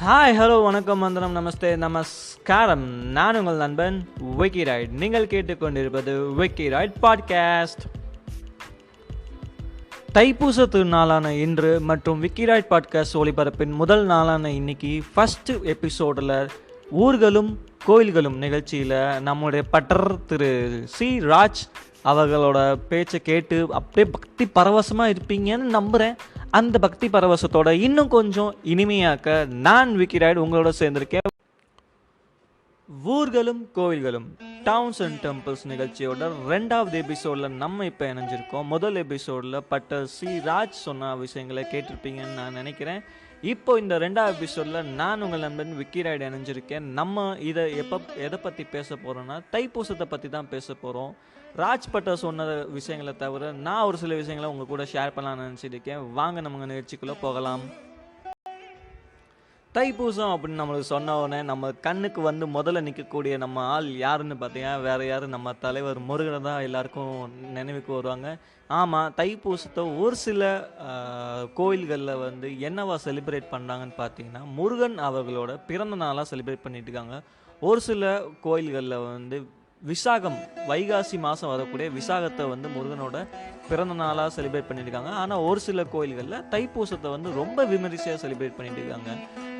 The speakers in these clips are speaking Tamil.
ஹாய் ஹலோ வணக்கம் வந்தனம் நமஸ்தே நமஸ்காரம். நான் உங்கள் நண்பன் விக்கி ராய்ட் நீங்கள் கேட்டுக்கொண்டிருப்பது விக்கி ராய்ட் பாட்காஸ்ட் தைப்பூச திருநாளான இன்று மற்றும் விக்கி ராய்ட் பாட்காஸ்ட் ஒளிபரப்பின் முதல் நாளான இன்னைக்கு ஃபஸ்ட்டு எபிசோடில் ஊர்களும் கோயில்களும் நிகழ்ச்சியில் நம்முடைய பட்டர் திரு சி. ராஜ் அவர்களோட பேச்சை கேட்டு அப்படியே பக்தி பரவசமாக இருப்பீங்கன்னு நம்புகிறேன் அந்த பக்தி பரவசத்தோட இன்னும் கொஞ்சம் இனிமையாக்க நான் விக்கிராய்டு உங்களோட சேர்ந்திருக்கேன். ஊர்களும் கோவில்களும் டவுன்ஸ் அண்ட் டெம்பிள்ஸ் நிகழ்ச்சியோட ரெண்டாவது எபிசோடில் நம்ம இப்போ இணைஞ்சிருக்கோம். முதல் எபிசோடில் பட்டர் சி. ராஜ் சொன்ன விஷயங்களை கேட்டிருப்பீங்கன்னு நான் நினைக்கிறேன். இப்போ இந்த ரெண்டாவது எபிசோடில் நான் உங்கள் நண்பன் விக்கி ராய்டு இணைஞ்சிருக்கேன். நம்ம இதை எப்போ எதை பற்றி பேச போகிறோன்னா தைப்பூசத்தை பற்றி தான் பேச போகிறோம் ராஜ் பட்டர் சொன்ன விஷயங்களை தவிர நான் ஒரு சில விஷயங்களை உங்கள் கூட ஷேர் பண்ணலாம்னு நினச்சிட்டு இருக்கேன் வாங்க நம்ம நிகழ்ச்சிக்குள்ளே போகலாம். தைப்பூசம் அப்படின்னு நம்மளுக்கு சொன்ன உடனே நம்ம கண்ணுக்கு வந்து முதல்ல நிற்கக்கூடிய நம்ம ஆள் யாருன்னு பார்த்தீங்கன்னா வேற யார்? நம்ம தலைவர் முருகனை தான் எல்லாருக்கும் நினைவுக்கு வருவாங்க. ஆமாம் தைப்பூசத்தை ஒரு சில கோயில்களில் வந்து என்னவா செலிப்ரேட் பண்ணுறாங்கன்னு பார்த்தீங்கன்னா முருகன் அவர்களோட பிறந்த நாளாக செலிப்ரேட் பண்ணிட்டு இருக்காங்க ஒரு சில கோயில்களில் வந்து விசாகம் வைகாசி மாதம் வரக்கூடிய விசாகத்தை வந்து முருகனோட பிறந்த நாளாக செலிப்ரேட் பண்ணியிருக்காங்க. ஆனால் ஒரு சில கோயில்களில் தைப்பூசத்தை வந்து ரொம்ப விமரிசையாக செலிப்ரேட் பண்ணிட்டு இருக்காங்க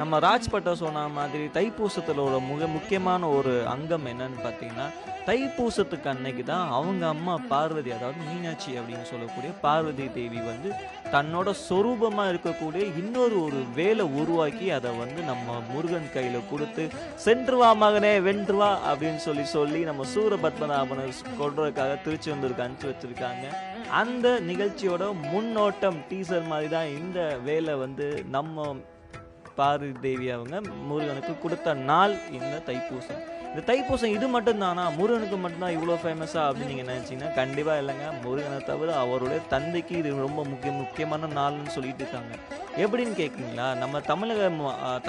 நம்ம ராஜ்பட்டை சொன்ன மாதிரி தைப்பூசத்திலோட மிக முக்கியமான ஒரு அங்கம் என்னன்னு பார்த்தீங்கன்னா தைப்பூசத்துக்கு அன்னைக்கு தான் அவங்க அம்மா பார்வதி அதாவது மீனாட்சி அப்படின்னு சொல்லக்கூடிய பார்வதி தேவி வந்து தன்னோட சொரூபமாக இருக்கக்கூடிய இன்னொரு ஒரு வேலை உருவாக்கி அதை வந்து நம்ம முருகன் கையில் கொடுத்து சென்று வா மகனே வென்று வா அப்படின்னு சொல்லி சொல்லி நம்ம சூரபத்மநாபனை கொள்றதுக்காக திருச்சி வந்திருக்கு அனுப்பிச்சு வச்சுருக்காங்க. அந்த நிகழ்ச்சியோட முன்னோட்டம் டீசர் மாதிரி தான் இந்த வேலை வந்து நம்ம பார்வதி தேவி அவங்க முருகனுக்கு கொடுத்த நாள் இந்த தைப்பூசம். இந்த தைப்பூசம் இது மட்டும்தானா? முருகனுக்கு மட்டும்தான் இவ்வளோ ஃபேமஸாக அப்படின்னு நீங்கள் நினச்சிங்கன்னா கண்டிப்பாக இல்லைங்க. முருகனை தவிர அவருடைய தந்தைக்கு இது ரொம்ப முக்கிய முக்கியமான நாள்னு சொல்லிட்டு இருக்காங்க. எப்படின்னு கேட்குறீங்களா நம்ம தமிழக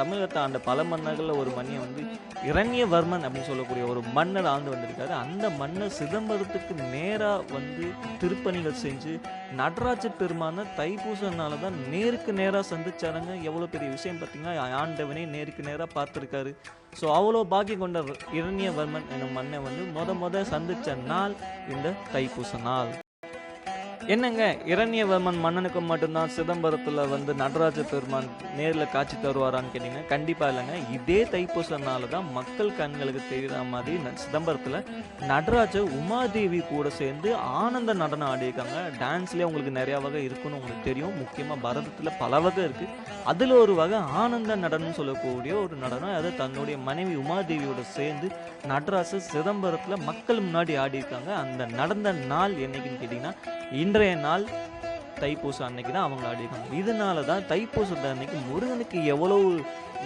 தமிழகத்தை ஆண்ட பல மன்னர்களில் ஒரு மன்னியை வந்து இரண்யவர்மன் அப்படின்னு சொல்லக்கூடிய ஒரு மன்னர் ஆண்டு வந்திருக்காரு. அந்த மன்னர் சிதம்பரத்துக்கு நேராக வந்து திருப்பணிகள் செஞ்சு நடராஜ பெருமான தைப்பூசனால தான் நேருக்கு நேராக சந்திச்சாருங்க. எவ்வளோ பெரிய விஷயம் பார்த்தீங்கன்னா ஆண்டவனே நேருக்கு நேராக பார்த்துருக்காரு. ஸோ அவ்வளோ பாக்கியம் கொண்ட இரண்யவர்மன் என்னும் மன்னன் வந்து முத முத சந்திச்ச நாள் இந்த தைப்பூச நாள். என்னங்க இரண்யவர்மன் மன்னனுக்கு மட்டும்தான் சிதம்பரத்தில் வந்து நடராஜ பெருமான் நேரில் காட்சி தருவாரான்னு கேட்டிங்கன்னா கண்டிப்பாக இல்லைங்க. இதே தைப்பூசனால தான் மக்கள் கண்களுக்கு தெரிகிற மாதிரி ந- சிதம்பரத்தில் நடராஜ உமாதேவி கூட சேர்ந்து ஆனந்த நடனம் ஆடியிருக்காங்க. டான்ஸ்லேயே உங்களுக்கு நிறையா வகை இருக்குன்னு உங்களுக்கு தெரியும். முக்கியமாக பரதத்தில் பல வகை இருக்குது அதில் ஒரு வகை ஆனந்த நடனம் சொல்லக்கூடிய ஒரு நடனம். அது தன்னுடைய மனைவி உமாதேவியோட சேர்ந்து நடராஜர் சிதம்பரத்தில் மக்கள் முன்னாடி ஆடியிருக்காங்க. அந்த நடந்த நாள் என்னைக்குன்னு கேட்டிங்கன்னா அன்றைய நாள் தைப்பூசம் அன்னைக்கு தான் அவங்கள அடிக்கணும் இதனால தான் தைப்பூசத்தை அன்னைக்கு முருகனுக்கு எவ்வளவு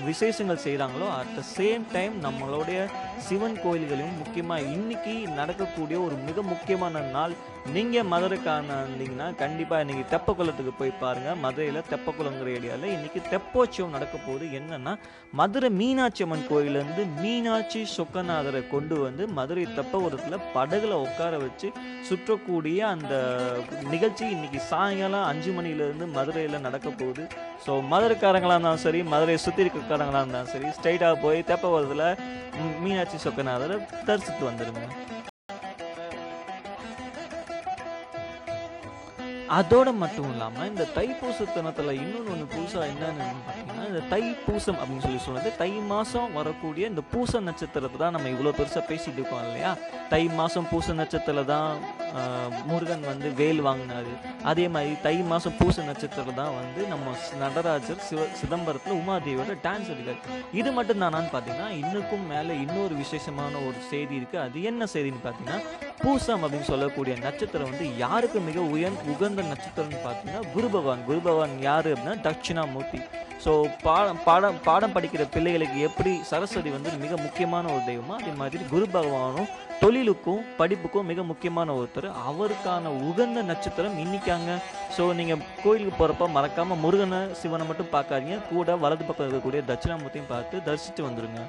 விசேஷங்கள் செய்கிறாங்களோ அட் த சேம் டைம் நம்மளுடைய சிவன் கோயில்களையும் முக்கியமாக இன்னைக்கு நடக்கக்கூடிய ஒரு மிக முக்கியமான நாள். நீங்கள் மதுரைக்கான இருந்தீங்கன்னா கண்டிப்பாக இன்னைக்கு தெப்பக்குளத்துக்கு போய் பாருங்கள் மதுரையில் தெப்பக்குளங்கிற ஏரியாவில் இன்னைக்கு தெப்போற்சவம் நடக்க போகுது. என்னன்னா மதுரை மீனாட்சி அம்மன் கோயிலேருந்து மீனாட்சி சொக்கநாதரை கொண்டு வந்து மதுரை தெப்பகுளத்தில் படகுல உட்கார வச்சு சுற்றக்கூடிய அந்த நிகழ்ச்சி இன்னைக்கு சாயங்காலம் அஞ்சு மணிலேருந்து மதுரையில் நடக்க போகுது. ஸோ மதுரைக்காரங்களாக இருந்தாலும் சரி மதுரையை சுற்றி கடங்களாக இருந்தாலும் சரி ஸ்ட்ரைட்டாக போய் தேப்பவரத்தில் மீனாட்சி சொக்கநாதரை தரிசித்து வந்துடுங்க அதோட மட்டும் இல்லாமல் இந்த தைப்பூச தினத்தில் இன்னொன்று ஒன்று புதுசாக என்னன்னு பார்த்தீங்கன்னா இந்த தைப்பூசம் அப்படின்னு சொல்லி சொல்றது தை மாதம் வரக்கூடிய இந்த பூச நட்சத்திரத்தை தான் நம்ம இவ்வளோ பெருசாக பேசிட்டு இருக்கோம் இல்லையா? தை மாதம் பூச நட்சத்திரத்தில் தான் முருகன் வந்து வேல் வாங்கினாரு. அதே மாதிரி தை மாதம் பூச நட்சத்திரம் தான் வந்து நம்ம நடராஜர் சிவ சிதம்பரத்தில் உமாதேவியோட டான்ஸ் எடுக்காரு இது மட்டும் தானான்னு பார்த்தீங்கன்னா இன்னுக்கும் மேலே இன்னொரு விசேஷமான ஒரு செய்தி இருக்குது அது என்ன செய்தின்னு பார்த்தீங்கன்னா பூசம் அப்படின்னு சொல்லக்கூடிய நட்சத்திரம் வந்து யாருக்கு மிக உயர் உகந்த நட்சத்திரம்னு பார்த்தீங்கன்னா குரு பகவான். குரு பகவான் யார் அப்படின்னா தட்சிணாமூர்த்தி. ஸோ பாடம் பாடம் பாடம் படிக்கிற பிள்ளைகளுக்கு எப்படி சரஸ்வதி வந்து மிக முக்கியமான ஒரு தெய்வமோ அதே மாதிரி குரு பகவானும் தொழிலுக்கும் படிப்புக்கும் மிக முக்கியமான ஒருத்தர். அவருக்கான உகந்த நட்சத்திரம் இன்னைக்காங்க ஸோ நீங்கள் கோயிலுக்கு போகிறப்ப மறக்காமல் முருகனை சிவனை மட்டும் பார்க்காதீங்க. கூட வலது பக்கம் இருக்கக்கூடிய தட்சிணாமூர்த்தியும் பார்த்து தரிசித்து வந்துடுங்க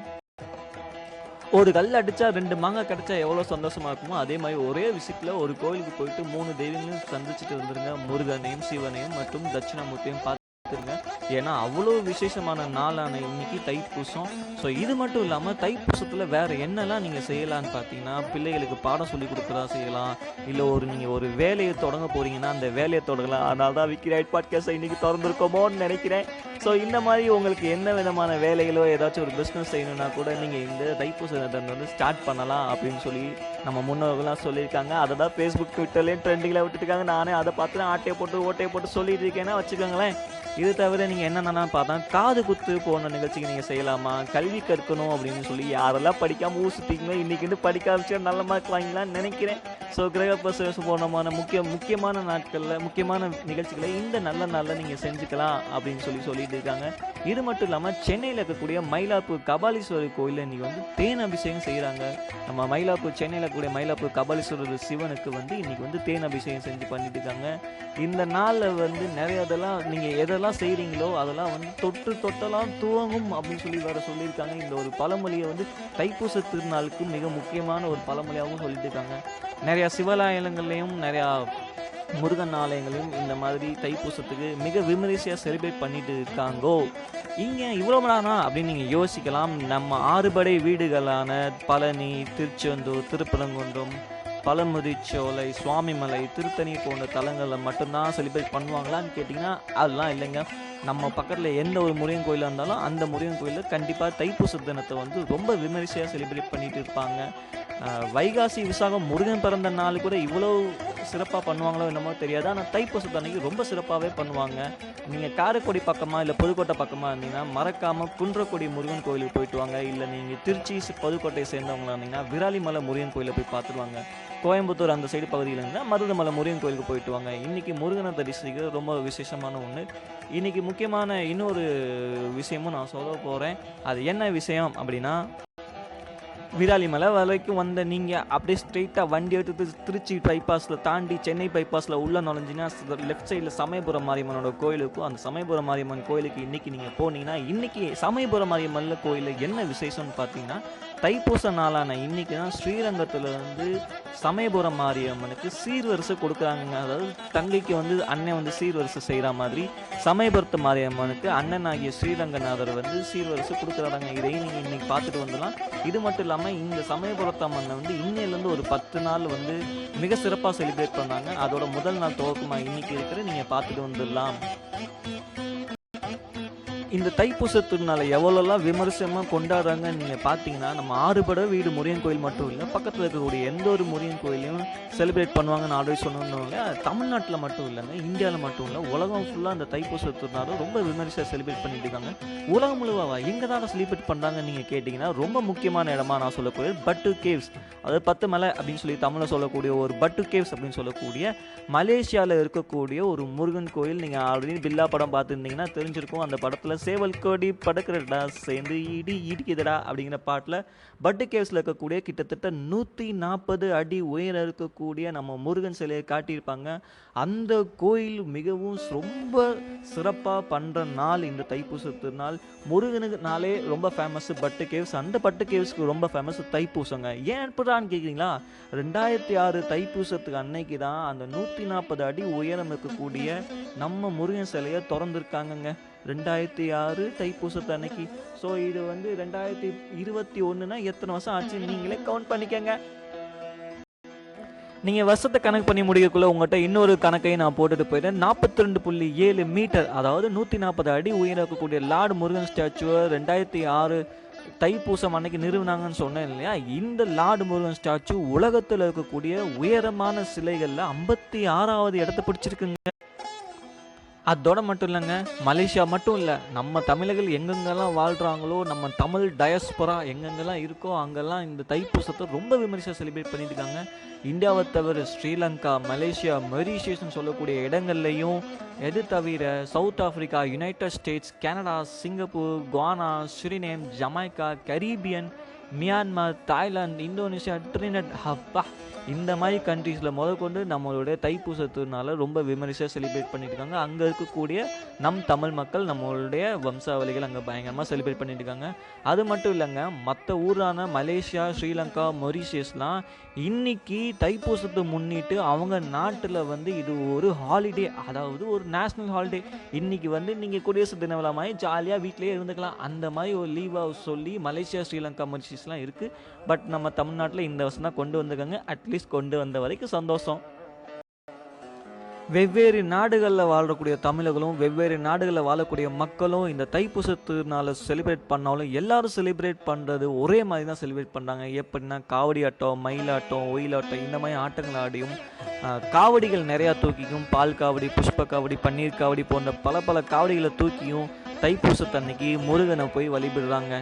ஒரு கல் அடிச்சா ரெண்டு மாங்காய் கிடைச்சா எவ்வளோ சந்தோஷமா இருக்குமோ அதே மாதிரி ஒரே விசிட்டில் ஒரு கோயிலுக்கு போயிட்டு மூணு தெய்வங்களையும் சந்திச்சுட்டு வந்துருங்க. முருகனையும் சிவனையும் மற்றும் தட்சிணாமூர்த்தியும் பார்த்து பார்த்துருங்க ஏன்னா அவ்வளோ விசேஷமான நாளான இன்னைக்கு தைப்பூசம். ஸோ இது மட்டும் இல்லாமல் தைப்பூசத்தில் வேறு என்னெல்லாம் நீங்கள் செய்யலான்னு பார்த்தீங்கன்னா பிள்ளைகளுக்கு பாடம் சொல்லி கொடுக்குறதா செய்யலாம். இல்லை ஒரு நீங்கள் ஒரு வேலையை தொடங்க போகிறீங்கன்னா அந்த வேலையை தொடங்கலாம். அதனால தான் விக்கி ரைட் பாட்காஸ்ட்டை இன்றைக்கி திறந்துருக்கோமோன்னு நினைக்கிறேன். ஸோ இந்த மாதிரி உங்களுக்கு என்ன விதமான வேலைகளோ ஏதாச்சும் ஒரு பிஸ்னஸ் செய்யணும்னா கூட நீங்கள் இந்த தைப்பூசத்தை வந்து ஸ்டார்ட் பண்ணலாம் அப்படின்னு சொல்லி நம்ம முன்னோர்கள்லாம் சொல்லியிருக்காங்க. அதை தான் ஃபேஸ்புக் ட்விட்டர்லேயும் ட்ரெண்டிங்கில் விட்டுருக்காங்க நானே அதை பார்த்து ஆட்டையை போட்டு ஓட்டையை போட்டு சொல்லிட்டு இருக்கேன்னா வச்சுக்கோங்களேன். இது தவிர நீங்கள் என்னென்னலாம் பார்த்தா காது குத்து போன நிகழ்ச்சிக்கு நீங்கள் செய்யலாமா? கல்வி கற்கணும் அப்படின்னு சொல்லி யாரெல்லாம் படிக்காமல் ஊர் சுற்றிங்களோ இன்றைக்கி வந்து படிக்க நல்ல மார்க் வாங்கலாம்னு நினைக்கிறேன். ஸோ கிரக பிரசவம் போனமான முக்கிய முக்கியமான நாட்களில் முக்கியமான நிகழ்ச்சிகளை இந்த நல்ல நாளில் நீங்கள் செஞ்சுக்கலாம் அப்படின்னு சொல்லி சொல்லிட்டு இருக்காங்க. இது மட்டும் இல்லாமல் சென்னையில் இருக்கக்கூடிய மயிலாப்பூர் கபாலீஸ்வரர் கோயிலில் இன்றைக்கி வந்து தேன் அபிஷேகம் செய்கிறாங்க நம்ம மயிலாப்பூர் சென்னையில் இருக்கக்கூடிய மயிலாப்பூர் கபாலீஸ்வரர் சிவனுக்கு வந்து இன்றைக்கி வந்து தேன் அபிஷேகம் செஞ்சு பண்ணிட்டு இருக்காங்க. இந்த நாளில் வந்து நிறைய இதெல்லாம் நீங்கள் எதெல்லாம் செய்கிறீங்களோ அதெல்லாம் வந்து தொட்டு தொட்டெல்லாம் துவங்கும் அப்படின்னு சொல்லி வேறு சொல்லியிருக்காங்க. இந்த ஒரு பழமொழியை வந்து தைப்பூச திருநாளுக்கு மிக முக்கியமான ஒரு பழமொழியாகவும் சொல்லிட்டு இருக்காங்க. நிறைய நிறையா சிவாலயங்கள்லேயும் நிறையா முருகன் ஆலயங்களையும் இந்த மாதிரி தைப்பூசத்துக்கு மிக விமரிசையாக செலிப்ரேட் பண்ணிட்டு இருக்காங்கோ. இங்கே இவ்வளோ நானா அப்படின்னு நீங்கள் யோசிக்கலாம். நம்ம ஆறுபடை வீடுகளான பழனி திருச்செந்தூர் திருப்பரங்குன்றம் பழமுதிச்சோலை சுவாமிமலை திருத்தணி போன்ற தலங்களில் மட்டும்தான் செலிப்ரேட் பண்ணுவாங்களான்னு கேட்டிங்கன்னா அதெல்லாம் இல்லைங்க. நம்ம பக்கத்தில் எந்த ஒரு முருகன் கோயிலாக இருந்தாலும் அந்த முருகன் கோயிலில் கண்டிப்பாக தைப்பூச தினத்தை வந்து ரொம்ப விமரிசையாக செலிப்ரேட் பண்ணிட்டு இருப்பாங்க. வைகாசி விசாகம் முருகன் பிறந்த நாள் கூட இவ்வளோ சிறப்பாக பண்ணுவாங்களோ என்னமோ தெரியாது. ஆனால் தைப்பூசத்து அன்னைக்கு ரொம்ப சிறப்பாகவே பண்ணுவாங்க. நீங்கள் காரைக்குடி பக்கமாக இல்லை புதுக்கோட்டை பக்கமாக இருந்தீங்கன்னா மறக்காமல் குன்றக்குடி முருகன் கோயிலுக்கு போயிட்டு வாங்க. இல்லை நீங்கள் திருச்சி புதுக்கோட்டையை சேர்ந்தவங்களா இருந்தீங்கன்னா விராலிமலை முருகன் கோயிலை போய் பார்த்துட்டு வாங்க கோயம்புத்தூர் அந்த சைடு பகுதியில் இருந்தால் மருதமலை முருகன் கோயிலுக்கு போயிட்டு வாங்க. இன்றைக்கி முருகனை தரிசிக்கிறது ரொம்ப விசேஷமான ஒன்று இன்றைக்கி முக்கியமான இன்னொரு விஷயமும் நான் சொல்ல போகிறேன் அது என்ன விஷயம் அப்படின்னா விராலிமலை வரைக்கும் வந்த நீங்கள் அப்படியே ஸ்ட்ரெயிட்டாக வண்டி எடுத்து திருச்சி பைபாஸில் தாண்டி சென்னை பைபாஸில் உள்ளே நுழைஞ்சிங்கன்னா லெஃப்ட் சைடில் சமயபுரம் மாரியம்மனோட கோயிலுக்கும் அந்த சமயபுரம் மாரியம்மன் கோயிலுக்கு இன்றைக்கி நீங்கள் போனீங்கன்னா இன்றைக்கி சமயபுரம் மாரியம்மனில் கோயிலில் என்ன விசேஷம்னு பார்த்தீங்கன்னா தைப்பூச நாளான இன்னைக்கு தான் ஸ்ரீரங்கத்தில் வந்து சமயபுரம் மாரியம்மனுக்கு சீர்வரிசை கொடுக்குறாங்க அதாவது தங்கைக்கு வந்து அண்ணன் வந்து சீர்வரிசை செய்கிற மாதிரி சமயபுரத்து மாரியம்மனுக்கு அண்ணன் ஆகிய ஸ்ரீரங்கநாதர் வந்து சீர்வரிசை கொடுக்குறாங்க இதையும் நீங்கள் இன்னைக்கு பார்த்துட்டு வந்துடலாம். இது மட்டும் இல்லாமல் இந்த சமயபுரத்து அம்மனை வந்து இன்னையிலேருந்து ஒரு பத்து நாள் வந்து மிக சிறப்பாக செலிப்ரேட் பண்ணாங்க. அதோட முதல் நாள் துவக்கமாக இன்னைக்கு இருக்கிற நீங்கள் பார்த்துட்டு வந்துடலாம். இந்த தைப்பூச திருநாளை எவ்வளோலாம் விமர்சனமாக கொண்டாடுறாங்கன்னு நீங்கள் பார்த்தீங்கன்னா நம்ம ஆறுபட வீடு முருகன் கோயில் மட்டும் இல்லை பக்கத்தில் இருக்கக்கூடிய எந்த ஒரு முருகன் கோயிலையும் செலிப்ரேட் பண்ணுவாங்கன்னு ஆல்ரெடி சொன்னோம்ல தமிழ்நாட்டில் மட்டும் இல்லைங்க இந்தியாவில் மட்டும் இல்லை உலகம் ஃபுல்லாக அந்த தைப்பூச திருநாளும் ரொம்ப விமர்சையாக செலிப்ரேட் பண்ணிட்டு இருக்காங்க. உலகம் முழுவாக எங்கே தான் செலிப்ரேட் பண்ணுறாங்கன்னு நீங்கள் கேட்டிங்கன்னா ரொம்ப முக்கியமான இடமா நான் சொல்லக்கூடிய பட்டு கேவ்ஸ் அதாவது பத்து மலை அப்படின்னு சொல்லி தமிழில் சொல்லக்கூடிய ஒரு பட்டு கேவ்ஸ் அப்படின்னு சொல்லக்கூடிய மலேசியாவில் இருக்கக்கூடிய ஒரு முருகன் கோயில் நீங்கள் ஆல்ரெடி பில்லா படம் பார்த்துருந்தீங்கன்னா தெரிஞ்சிருக்கும். அந்த படத்தில் சேவல் கோடி படக்கிறடா சேர்ந்து இடி இடிக்குதுடா அப்படிங்கிற பாட்டில் பட்டு கேவ்ஸில் இருக்கக்கூடிய கிட்டத்தட்ட நூற்றி நாற்பது அடி உயரம் இருக்கக்கூடிய நம்ம முருகன் சிலையை காட்டியிருப்பாங்க. அந்த கோயில் மிகவும் ரொம்ப சிறப்பாக பண்ணுற நாள் இந்த தைப்பூச திருநாள். முருகனுக்கு நாளே ரொம்ப ஃபேமஸ் பட்டு கேவ்ஸ். அந்த பட்டு கேவ்ஸ்க்கு ரொம்ப ஃபேமஸ் தைப்பூசங்க. ஏன் எப்படான்னு கேட்குறீங்களா ரெண்டாயிரத்தி ஆறு தைப்பூசத்துக்கு அன்னைக்கு தான் அந்த நூற்றி நாற்பது அடி உயரம் இருக்கக்கூடிய நம்ம முருகன் சிலையை திறந்துருக்காங்கங்க. ரெண்டாயிரத்தி ஆறு தைப்பூசத்து அன்னைக்கு. ஸோ இது வந்து ரெண்டாயிரத்தி இருபத்தி ஒன்றுனா எத்தனை வருஷம் ஆச்சு? நீங்களே கவுண்ட் பண்ணிக்கங்க. நீங்கள் வருஷத்தை கணக்கு பண்ணி முடிக்கக்குள்ளே உங்கள்கிட்ட இன்னொரு கணக்கையும் நான் போட்டுட்டு போயிட்டேன் நாற்பத்தி ரெண்டு புள்ளி ஏழு மீட்டர் அதாவது நூற்றி நாற்பது அடி உயரம் இருக்கக்கூடிய லார்டு முருகன் ஸ்டாச்சுவை ரெண்டாயிரத்தி ஆறு தைப்பூசம் அன்னைக்கு நிறுவினாங்கன்னு சொன்னேன் இல்லையா? இந்த லார்டு முருகன் ஸ்டாச்சு உலகத்தில் இருக்கக்கூடிய உயரமான சிலைகளில் ஐம்பத்தி ஆறாவது இடத்த பிடிச்சிருக்குங்க. அதோட மட்டும் இல்லைங்க மலேசியா மட்டும் இல்லை நம்ம தமிழர்கள் எங்கெங்கெல்லாம் வாழ்கிறாங்களோ நம்ம தமிழ் டயஸ்பரா எங்கெங்கெல்லாம் இருக்கோ அங்கெல்லாம் இந்த தைப்பூசத்தை ரொம்ப விமர்சையாக செலிப்ரேட் பண்ணியிருக்காங்க இந்தியாவை தவிர ஸ்ரீலங்கா மலேசியா மொரீஷியஸ்னு சொல்லக்கூடிய இடங்கள்லையும் எது தவிர South Africa United States Canada Singapore Guyana Suriname Jamaica Caribbean Myanmar Thailand Indonesia Trinidad ஹப்பா இந்த மாதிரி கண்ட்ரீஸில் முதற்கொண்டு நம்மளுடைய தைப்பூச திருநாளை ரொம்ப விமரிசையாக செலிப்ரேட் பண்ணிட்டு இருக்காங்க அங்கே இருக்கக்கூடிய நம் தமிழ் மக்கள் நம்மளுடைய வம்சாவளிகள் அங்கே பயங்கரமாக செலிப்ரேட் பண்ணிட்டு இருக்காங்க அது மட்டும் இல்லைங்க மற்ற ஊரான மலேசியா ஸ்ரீலங்கா மொரிஷியஸ்லாம் இன்னைக்கு தைப்பூசத்தை முன்னிட்டு அவங்க நாட்டில் வந்து இது ஒரு ஹாலிடே அதாவது ஒரு நேஷ்னல் ஹாலிடே இன்னைக்கு வந்து நீங்கள் குடியரசு தின விழா மாதிரி ஜாலியாக வீட்டிலேயே இருந்துக்கலாம். அந்த மாதிரி ஒரு லீவாக சொல்லி மலேசியா ஸ்ரீலங்கா மொரிஷியஸ்லாம் இருக்குது பட் நம்ம தமிழ்நாட்டில் இந்த வருஷம் தான் கொண்டு வந்திருக்காங்க. அட்லீஸ்ட் கொண்டு வந்த வரைக்கும் சந்தோஷம். வெவ்வேறு நாடுகளில் வாழக்கூடிய தமிழர்களும் வெவ்வேறு நாடுகளில் வாழக்கூடிய மக்களும் இந்த தைப்பூசத்தினால செலிப்ரேட் பண்ணாலும் எல்லாரும் செலிப்ரேட் பண்ணுறது ஒரே மாதிரி தான் செலிப்ரேட் பண்ணுறாங்க எப்படின்னா காவடி ஆட்டம் மயிலாட்டம் ஒயிலாட்டம் இந்த மாதிரி ஆட்டங்கள் ஆடியும் காவடிகள் நிறையா தூக்கிக்கும். பால் காவடி புஷ்ப காவடி பன்னீர் காவடி போன்ற பல பல காவடிகளை தூக்கியும் தைப்பூசத்தன்னைக்கு முருகனை போய் வழிபடுறாங்க.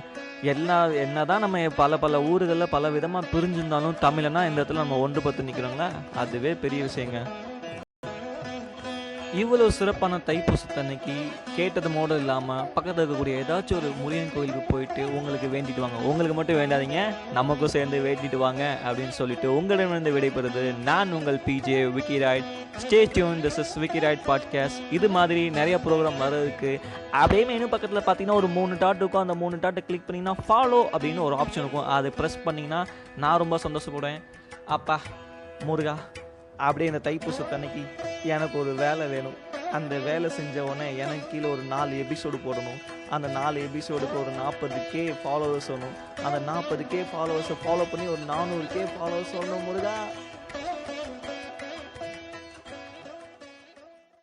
எல்லா என்னதான் நம்ம பல பல ஊர்களில் பல விதமாக பிரிஞ்சிருந்தாலும் தமிழனா இந்த இடத்துல நம்ம ஒன்றுபட்டு நிற்கிறோங்களா அதுவே பெரிய விஷயங்க. இவ்வளோ சிறப்பான தைப்பூசத்தன்னைக்கு கேட்டது மோடு இல்லாமல் பக்கத்தில் இருக்கக்கூடிய ஏதாச்சும் ஒரு முருகன் கோயிலுக்கு போயிட்டு உங்களுக்கு வேண்டிட்டு வாங்க. உங்களுக்கு மட்டும் வேண்டாதீங்க. நமக்கும் சேர்ந்து வேண்டிட்டு வாங்க அப்படின்னு சொல்லிட்டு உங்களிடமிருந்து விடைபெறுது நான் உங்கள் PJ Vickyroid stay tune this is Vickyroid podcast இது மாதிரி நிறைய ப்ரோக்ராம் வர்றதுக்கு அப்படியே மெனு பக்கத்தில் பார்த்தீங்கன்னா ஒரு மூணு டாட் இருக்கும். அந்த மூணு டாட்டை கிளிக் பண்ணிங்கன்னா ஃபாலோ அப்படின்னு ஒரு ஆப்ஷன் இருக்கும். அதை ப்ரெஸ் பண்ணிங்கன்னா நான் ரொம்ப சந்தோஷப்படுவேன். அப்பா முருகா அப்படியே இந்த தைப்பூசத்தன்னைக்கு எனக்கு ஒரு வேலை வேணும். அந்த வேலை செஞ்ச உடனே எனக்கு கீழே ஒரு நாலு எபிசோடு போடணும். அந்த நாலு எபிசோடுக்கு ஒரு நாற்பது கே ஃபாலோவர்ஸ் வரணும் அந்த நாற்பது கே ஃபாலோவர்ஸை ஃபாலோ பண்ணி ஒரு நானூறு கே ஃபாலோவர்ஸ் வரணும் முருகா.